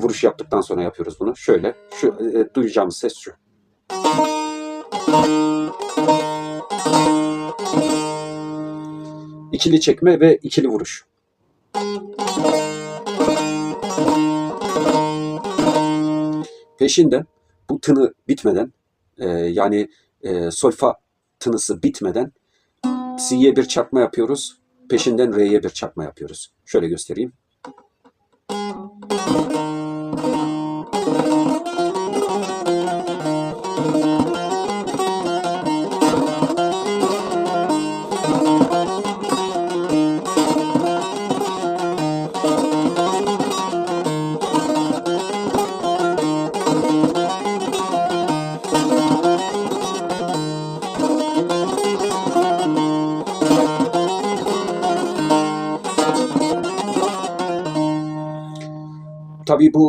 vuruş yaptıktan sonra yapıyoruz bunu. Şöyle, şu e, duyacağımız ses şu. İkili çekme ve ikili vuruş. Peşinden bu tını bitmeden e, yani e, solfa tınısı bitmeden si'ye bir çarpma yapıyoruz. Peşinden re'ye bir çarpma yapıyoruz. Şöyle göstereyim. Tabii